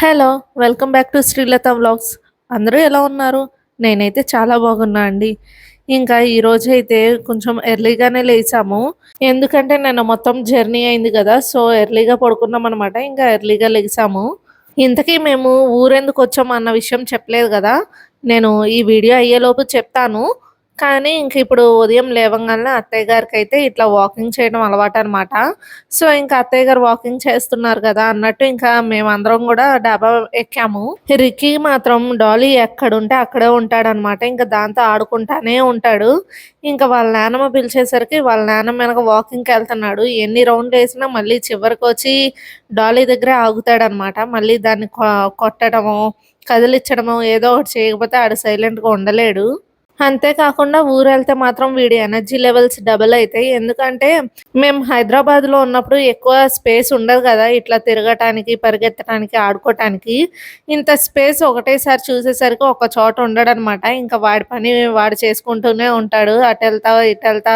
Hello welcome back to Srilatha vlogs. అందరూ ఎలా ఉన్నారు? నేనైతే చాలా బాగున్నా అండి. ఇంకా ఈరోజు అయితే కొంచెం ఎర్లీగానే లేచాము. ఎందుకంటే నేను మొత్తం జర్నీ అయింది కదా సో ఎర్లీగా పడుకున్నాం అనమాట ఇంకా ఎర్లీగా లేచాము. ఇంతకీ మేము ఊరెందుకు వచ్చాము అన్న విషయం చెప్పలేదు కదా. నేను ఈ వీడియో అయ్యేలోపు చెప్తాను. కానీ ఇంక ఇప్పుడు ఉదయం లేవంగానే అత్తయ్య గారికి అయితే ఇట్లా వాకింగ్ చేయడం అలవాటు అనమాట సో ఇంకా అత్తయ్య గారు వాకింగ్ చేస్తున్నారు కదా అన్నట్టు ఇంకా మేమందరం కూడా డాబా ఎక్కాము. రిక్కీ మాత్రం డాలీ ఎక్కడుంటే అక్కడే ఉంటాడనమాట ఇంకా దాంతో ఆడుకుంటానే ఉంటాడు. ఇంకా వాళ్ళ నాన్నమ్మ పిలిచేసరికి వాళ్ళ నాన్నమ్మ వెనక వాకింగ్కి వెళ్తున్నాడు. ఎన్ని రౌండ్లు వేసినా మళ్ళీ చివరికి వచ్చి డాలీ దగ్గరే ఆగుతాడనమాట మళ్ళీ దాన్ని కొట్టడము కదిలిచ్చడము ఏదో ఒకటి చేయకపోతే ఆడు సైలెంట్గా ఉండలేడు. అంతేకాకుండా ఊరు వెళ్తే మాత్రం వీడి ఎనర్జీ లెవెల్స్ డబుల్ అవుతాయి. ఎందుకంటే మేము హైదరాబాద్లో ఉన్నప్పుడు ఎక్కువ స్పేస్ ఉండదు కదా ఇట్లా తిరగటానికి పరిగెత్తడానికి ఆడుకోవటానికి ఇంత స్పేస్ ఒకటేసారి చూసేసరికి ఒక చోట ఉండడనమాట. ఇంకా వాడి పని వాడు చేసుకుంటూనే ఉంటాడు. అటు వెళ్తా ఇటు వెళ్తా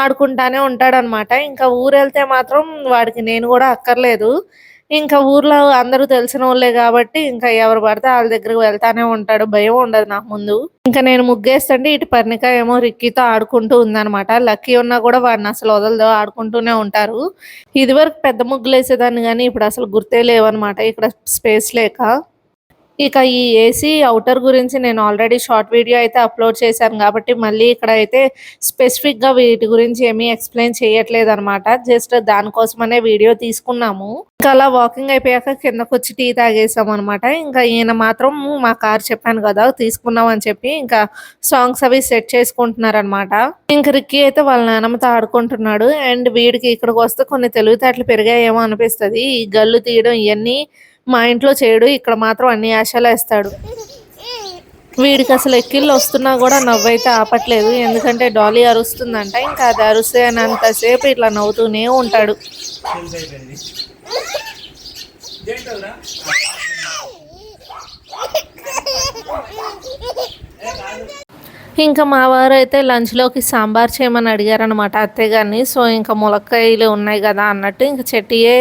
ఆడుకుంటానే ఉంటాడనమాట. ఇంకా ఊరు వెళ్తే మాత్రం వాడికి నేను కూడా అక్కర్లేదు. ఇంకా ఊర్లో అందరూ తెలిసిన వాళ్ళే కాబట్టి ఇంకా ఎవరు పడితే వాళ్ళ దగ్గరికి వెళ్తానే ఉంటాడు. భయం ఉండదు నాకు ముందు. ఇంకా నేను ముగ్గేస్తుంటే ఇటు పర్ణిక ఏమో రిక్కీతో ఆడుకుంటూ ఉందన్నమాట. లక్కీ ఉన్నా కూడా వాడిని అసలు వదలదు. ఆడుకుంటూనే ఉంటారు. ఇదివరకు పెద్ద ముగ్గులు వేసేదాన్ని కానీ ఇప్పుడు అసలు గుర్తే లేవన్నమాట. ఇక్కడ స్పేస్ లేక. ఇక ఈ ఏసీ అవుటర్ గురించి నేను ఆల్రెడీ షార్ట్ వీడియో అయితే అప్లోడ్ చేశాను కాబట్టి మళ్ళీ ఇక్కడ అయితే స్పెసిఫిక్గా వీటి గురించి ఏమీ ఎక్స్ప్లెయిన్ చేయట్లేదు అనమాట జస్ట్ దానికోసమనే వీడియో తీసుకున్నాము. ఇంకా అలా వాకింగ్ అయిపోయాక కిందకు వచ్చి టీ తాగేసాం అనమాట ఇంకా ఈయన మాత్రం మా కార్ చెప్పాను కదా తీసుకున్నాం అని చెప్పి ఇంకా సాంగ్స్ అవి సెట్ చేసుకుంటున్నారనమాట ఇంక రిక్కీ అయితే వాళ్ళ నాన్నమ్మతో ఆడుకుంటున్నాడు. అండ్ వీడికి ఇక్కడికి వస్తే కొన్ని తెలివితేటలు పెరిగాయేమో అనిపిస్తుంది. ఈ గల్లు తీయడం ఇవన్నీ మా ఇంట్లో చేయడు ఇక్కడ మాత్రం అన్ని ఆశలు వేస్తాడు. వీడికి అసలు ఎక్కిళ్ళు వస్తున్నా కూడా నవ్వైతే ఆపట్లేదు. ఎందుకంటే డాలీ అరుస్తుందంట ఇంకా అది అరుస్తే అంతసేపు ఇట్లా నవ్వుతూనే ఉంటాడు. ఇంకా మా వారు అయితే లంచ్లోకి సాంబార్ చేయమని అడిగారనమాట అత్తయ్య గారిని. సో ఇంకా ములక్కాయలు ఉన్నాయి కదా అన్నట్టు ఇంకా చెట్టియే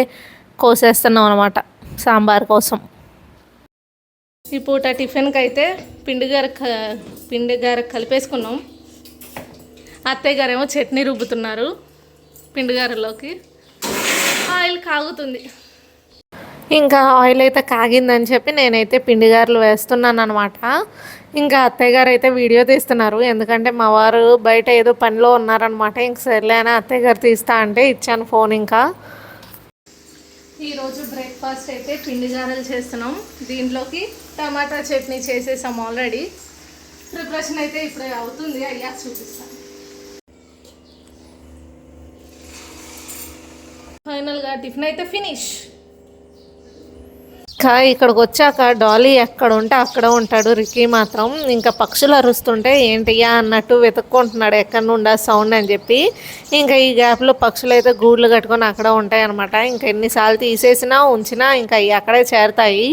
కోసేస్తున్నాం అనమాట సాంబార్ కోసం. ఈ పూట టిఫిన్కి అయితే పిండి గారు పిండి గారు కలిపేసుకున్నాం. అత్తయ్య గారేమో చట్నీ రుబ్బుతున్నారు పిండి గారెలోకి ఆయిల్ కాగుతుంది. ఇంకా ఆయిల్ అయితే కాగిందని చెప్పి నేనైతే పిండి గారెలు వేస్తున్నాను అనమాట ఇంకా అత్తయ్య గారు అయితే వీడియో తీస్తున్నారు. ఎందుకంటే మా వారు బయట ఏదో పనిలో ఉన్నారనమాట ఇంక సర్లే అని అత్తయ్య గారు తీస్తా అంటే ఇచ్చాను ఫోన్ ఇంకా. ఈరోజు బ్రేక్ఫాస్ట్ అయితే పిండి గారెలు చేస్తున్నాం. దీంట్లోకి టమాటా చట్నీ చేసేసాం ఆల్రెడీ ప్రిపరేషన్ అయితే ఇప్పుడే అవుతుంది. అయ్యా చూపిస్తాను. ఫైనల్గా టిఫిన్ అయితే ఫినిష్ ఇంకా ఇక్కడికి వచ్చాక డాలీ ఎక్కడ ఉంటే అక్కడ ఉంటాడు. రిక్కీ మాత్రం ఇంకా పక్షులు అరుస్తుంటే ఏంటియా అన్నట్టు వెతుక్కుంటున్నాడు. ఎక్కడి నుండా సౌండ్ అని చెప్పి. ఇంకా ఈ గ్యాప్లో పక్షులు అయితే గూళ్ళు కట్టుకొని అక్కడ ఉంటాయి అనమాట ఇంకా ఎన్నిసార్లు తీసేసినా ఉంచినా ఇంకా అవి అక్కడే చేరతాయి.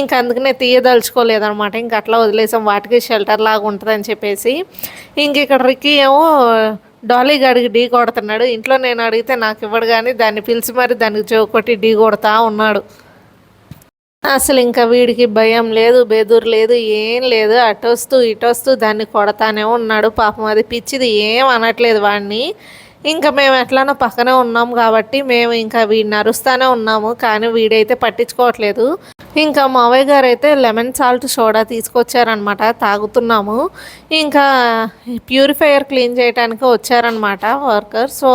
ఇంకా అందుకనే తీయదలుచుకోలేదనమాట ఇంకా అట్లా వదిలేసాం. వాటికి షెల్టర్ లాగా ఉంటుందని చెప్పేసి. ఇంక ఇక్కడ రిక్కీ ఏమో డాలీ గడిగి ఢీ కొడుతున్నాడు. ఇంట్లో నేను అడిగితే నాకు ఇవ్వడు కానీ దాన్ని పిలిచి మరి దానికి జోకొట్టి ఢీ కొడతా ఉన్నాడు. అసలు ఇంకా వీడికి భయం లేదు బెదురు లేదు ఏం లేదు. అటొస్తూ ఇటొస్తూ దాన్ని కొడతానే ఉన్నాడు. పాపం అది పిచ్చిది ఏం అనట్లేదు వాడిని ఇంకా మేము ఎట్లానో పక్కనే ఉన్నాం కాబట్టి మేము ఇంకా వీడిని నరుస్తూనే ఉన్నాము. కానీ వీడైతే పట్టించుకోవట్లేదు. ఇంకా మావయ్య గారు అయితే లెమన్ సాల్ట్ సోడా తీసుకొచ్చారనమాట. తాగుతున్నాము. ఇంకా ప్యూరిఫైయర్ క్లీన్ చేయడానికి వచ్చారనమాట వర్కర్. సో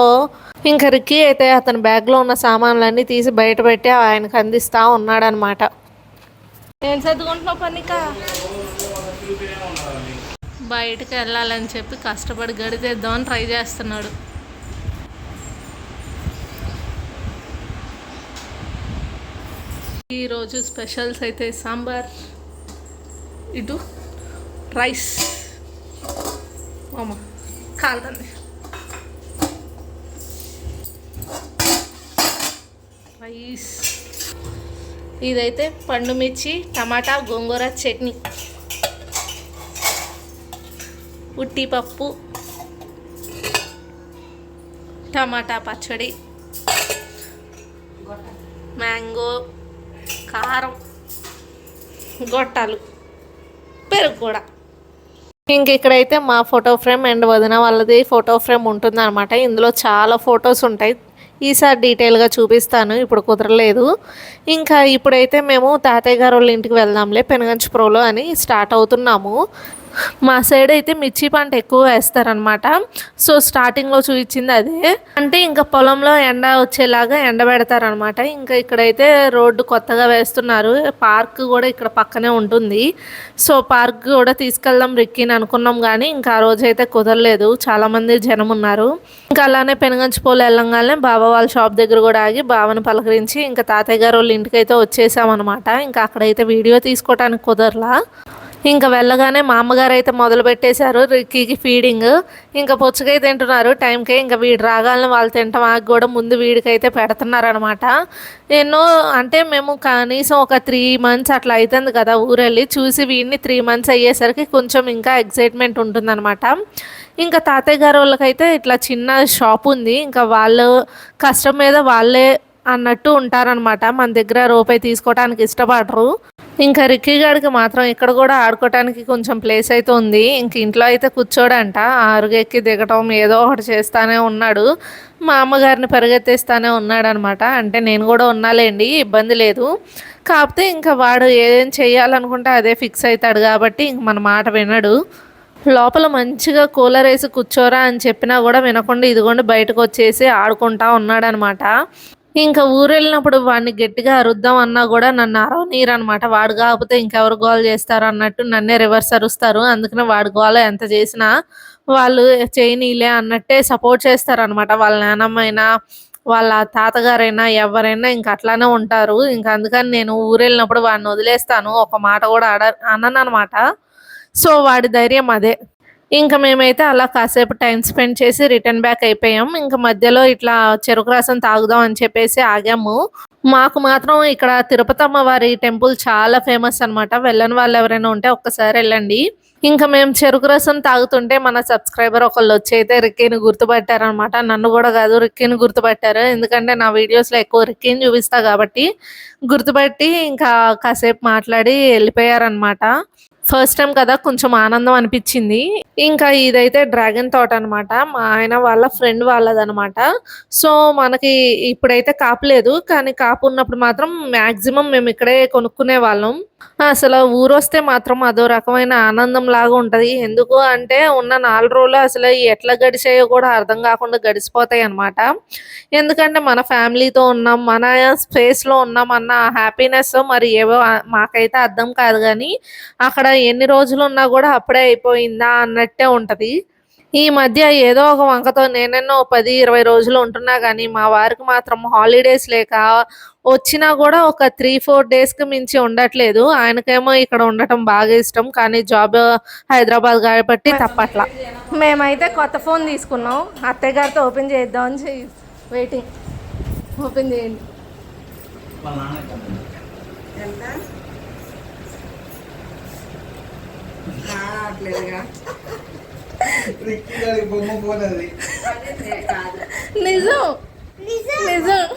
ఇంకా రిక్కీ అయితే అతని బ్యాగ్లో ఉన్న సామాన్లన్నీ తీసి బయట పెట్టి ఆయనకు అందిస్తూ ఉన్నాడనమాట. ఏం చదువుకుంటున్నావు పనిక? బయటకు వెళ్ళాలని చెప్పి కష్టపడి గడితేద్దామని ట్రై చేస్తున్నాడు. ఈరోజు స్పెషల్స్ అయితే సాంబార్ ఇటు రైస్. అమ్మ కాలుతుంది. రైస్. ఇదైతే పండు మిర్చి టమాటా గోంగూర చట్నీ. ఉట్టి పప్పు టమాటా పచ్చడి మ్యాంగో కారం గొట్టాలు పెరుగు కూడా. ఇంక ఇక్కడైతే మా ఫోటో ఫ్రేమ్ అండ్ వదిన వాళ్ళది ఫోటో ఫ్రేమ్ ఉంటుందన్నమాట. ఇందులో చాలా ఫొటోస్ ఉంటాయి. ఈసారి డీటెయిల్గా చూపిస్తాను ఇప్పుడు కుదరలేదు. ఇంకా ఇప్పుడైతే మేము తాతయ్య గారు వాళ్ళ ఇంటికి వెళ్దాంలే పెనుగంచిప్రోలో అని స్టార్ట్ అవుతున్నాము. మా సైడ్ అయితే మిర్చి పంట ఎక్కువ వేస్తారనమాట సో స్టార్టింగ్లో చూపించింది అదే. అంటే ఇంకా పొలంలో ఎండ వచ్చేలాగా ఎండ పెడతారనమాట ఇంకా ఇక్కడైతే రోడ్డు కొత్తగా వేస్తున్నారు. పార్క్ కూడా ఇక్కడ పక్కనే ఉంటుంది. సో పార్క్ కూడా తీసుకెళ్దాం రిక్కిని అనుకున్నాం కానీ ఇంకా ఆ రోజు అయితే కుదరలేదు. చాలామంది జనం ఉన్నారు. ఇంకా అలానే పెనగంచిపోలు వెళ్ళంగానే బావ వాళ్ళ షాప్ దగ్గర కూడా ఆగి బావను పలకరించి ఇంకా తాతయ్య గారు వాళ్ళ ఇంటికి అయితే వచ్చేసామన్నమాట. ఇంకా అక్కడైతే వీడియో తీసుకోవడానికి కుదరలా. ఇంకా వెళ్ళగానే మా అమ్మగారు అయితే మొదలు పెట్టేశారు రిక్కీకి ఫీడింగ్ ఇంకా పుచ్చకాయ తింటున్నారు. టైంకే ఇంకా వీడు రాగాలని వాళ్ళు తింటాం. ఆగి కూడా ముందు వీడికైతే పెడుతున్నారనమాట ఎన్నో అంటే మేము కనీసం ఒక త్రీ మంత్స్ అట్లా అవుతుంది కదా ఊరెళ్ళి. చూసి వీడిని త్రీ మంత్స్ అయ్యేసరికి కొంచెం ఇంకా ఎగ్జైట్మెంట్ ఉంటుందన్నమాట. ఇంకా తాతయ్య గారు వాళ్ళకైతే ఇట్లా చిన్న షాప్ ఉంది. ఇంకా వాళ్ళు కష్టం మీద వాళ్ళే అన్నట్టు ఉంటారనమాట మన దగ్గర రూపాయి తీసుకోవడానికి ఇష్టపడరు. ఇంకా రిక్కీ గాడికి మాత్రం ఇక్కడ కూడా ఆడుకోవటానికి కొంచెం ప్లేస్ అయితే ఉంది. ఇంక ఇంట్లో అయితే కూర్చోడంట. ఆరుగెక్కి దిగటం ఏదో ఒకటి చేస్తానే ఉన్నాడు. మా అమ్మగారిని పరిగెత్తేస్తానే ఉన్నాడనమాట అంటే నేను కూడా ఉన్నాలేండి ఇబ్బంది లేదు. కాకపోతే ఇంకా వాడు ఏదేం చేయాలనుకుంటే అదే ఫిక్స్ అవుతాడు కాబట్టి ఇంక మన మాట వినడు. లోపల మంచిగా కూలర్ వేసి కూర్చోరా అని చెప్పినా కూడా వినకుండా ఇదిగోండి బయటకు వచ్చేసి ఆడుకుంటా ఉన్నాడనమాట. ఇంకా ఊరు వెళ్ళినప్పుడు వాడిని గట్టిగా అరుద్దాం అన్నా కూడా నన్ను అరవనీరు అనమాట వాడు కాకపోతే ఇంకెవరు గోల్ చేస్తారు అన్నట్టు నన్నే రివర్స్ అరుస్తారు. అందుకనే వాడు గోల ఎంత చేసినా వాళ్ళు చేయనీలే అన్నట్టే సపోర్ట్ చేస్తారనమాట. వాళ్ళ నానమ్మైనా వాళ్ళ తాతగారైనా ఎవరైనా ఇంకా అట్లానే ఉంటారు. ఇంకా అందుకని నేను ఊరు వెళ్ళినప్పుడు వాడిని వదిలేస్తాను. ఒక మాట కూడా అడ అనను అనమాట సో వాడి ధైర్యం అదే. ఇంకా మేమైతే అలా కాసేపు టైం స్పెండ్ చేసి రిటర్న్ బ్యాక్ అయిపోయాం. ఇంకా మధ్యలో ఇట్లా చెరుకు రసం తాగుదాం అని చెప్పేసి ఆగాము. మాకు మాత్రం ఇక్కడ తిరుపతమ్మ వారి టెంపుల్ చాలా ఫేమస్ అనమాట వెళ్ళని వాళ్ళు ఎవరైనా ఉంటే ఒక్కసారి వెళ్ళండి. ఇంకా మేము చెరుకు రసం తాగుతుంటే మన సబ్స్క్రైబర్ ఒకళ్ళు వచ్చి అయితే రిక్కీని గుర్తుపట్టారనమాట నన్ను కూడా కాదు రిక్కీని గుర్తుపట్టారు. ఎందుకంటే నా వీడియోస్లో ఎక్కువ రిక్కీని చూపిస్తా కాబట్టి గుర్తుపట్టి ఇంకా కాసేపు మాట్లాడి వెళ్ళిపోయారనమాట ఫస్ట్ టైం కదా కొంచెం ఆనందం అనిపించింది. ఇంకా ఇదైతే డ్రాగన్ తోట అనమాట మా ఆయన వాళ్ళ ఫ్రెండ్ వాళ్ళదనమాట సో మనకి ఇప్పుడైతే కాపలేదు కానీ కాపు ఉన్నప్పుడు మాత్రం మ్యాక్సిమం మేము ఇక్కడే కొనుక్కునే వాళ్ళం. అసలు ఊరు వస్తే మాత్రం అదో రకమైన ఆనందం లాగా ఉంటది. ఎందుకు అంటే ఉన్న నాలుగు రోజులు అసలు ఎట్లా గడిచాయో కూడా అర్థం కాకుండా గడిచిపోతాయి అనమాట ఎందుకంటే మన ఫ్యామిలీతో ఉన్నాం మన స్పేస్లో ఉన్నాం అన్న హ్యాపీనెస్ మరి ఏవో మాకైతే అర్థం కాదు కానీ అక్కడ ఎన్ని రోజులు ఉన్నా కూడా అప్పుడే అయిపోయిందా అన్నట్టే ఉంటది. ఈ మధ్య ఏదో ఒక వంకతో నేనెన్నో పది ఇరవై రోజులు ఉంటున్నా కానీ మా వారికి మాత్రం హాలిడేస్ లేక వచ్చినా కూడా ఒక త్రీ ఫోర్ డేస్కి మించి ఉండట్లేదు. ఆయనకేమో ఇక్కడ ఉండటం బాగా ఇష్టం. కానీ జాబ్ హైదరాబాద్ కాబట్టి తప్పట్లా. మేమైతే కొత్త ఫోన్ తీసుకున్నాం. అత్తయ్య గారితో ఓపెన్ చేద్దాం అని వెయిటింగ్. ఓపెన్ చేయండి వాళ్ళ నాన్న రావట్లేదుగా రిక్కీ గారి బొమ్మ పోనది. నిజం. నిజం.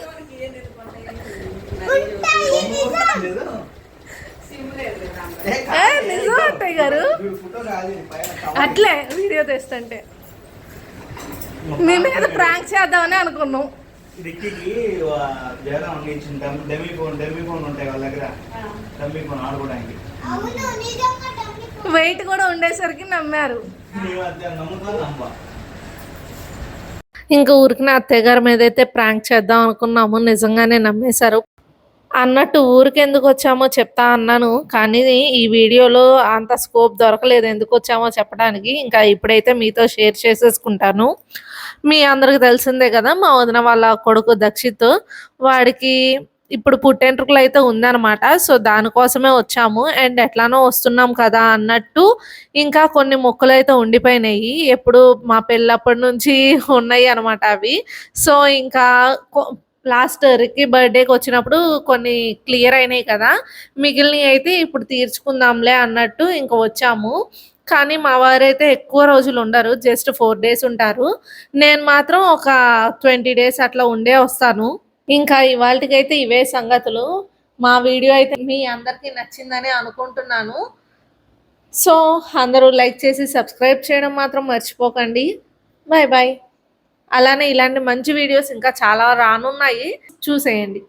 నిజం. అత్తయ్య గారు. అట్లే వీడియో తెస్తుంటే. మీ మీద ప్రాంక్ చేద్దామని అనుకున్నాం. రిక్కీకి జగన్ అందించిన డమ్- డమ్మీ ఫోన్ డమ్మీ ఫోన్ ఉంటాయి వాళ్ళ దగ్గర. డమ్మీ ఫోన్ ఆడుకోవడానికి. వెయిట్ కూడా ఉండేసరికి నమ్మారు. ఇంకా ఊరికి నా అత్తయ్య గారి మీద అయితే ప్రాంక్ చేద్దాం అనుకున్నాము నిజంగానే నమ్మేశారు. అన్నట్టు ఊరికి ఎందుకు వచ్చామో చెప్తా అన్నాను కానీ ఈ వీడియోలో అంత స్కోప్ దొరకలేదు ఎందుకు వచ్చామో చెప్పడానికి. ఇంకా ఇప్పుడైతే మీతో షేర్ చేసేసుకుంటాను. మీ అందరికి తెలిసిందే కదా మా వదిన వాళ్ళ కొడుకు దక్షిత్ వాడికి ఇప్పుడు పుట్టెంట్రుకలు అయితే ఉందన్నమాట. సో దానికోసమే వచ్చాము. అండ్ ఎట్లానో వస్తున్నాం కదా అన్నట్టు ఇంకా కొన్ని మొక్కలు అయితే ఉండిపోయినాయి. ఎప్పుడు మా పెళ్ళప్పటి నుంచి ఉన్నాయి అనమాట అవి. సో ఇంకా లాస్ట్ రిక్కీ బర్త్డేకి వచ్చినప్పుడు కొన్ని క్లియర్ అయినాయి కదా. మిగిలినవి అయితే ఇప్పుడు తీర్చుకుందాంలే అన్నట్టు ఇంకా వచ్చాము. కానీ మా వారైతే ఎక్కువ రోజులు ఉండరు. జస్ట్ ఫోర్ డేస్ ఉంటారు. నేను మాత్రం ఒక ట్వంటీ డేస్ అట్లా ఉండే వస్తాను. ఇంకా ఇవాళకైతే ఇవే సంగతులు. మా వీడియో అయితే మీ అందరికీ నచ్చిందని అనుకుంటున్నాను. సో అందరూ లైక్ చేసి సబ్స్క్రైబ్ చేయడం మాత్రం మర్చిపోకండి. బాయ్ బాయ్ అలానే ఇలాంటి మంచి వీడియోస్ ఇంకా చాలా రానున్నాయి. చూసేయండి.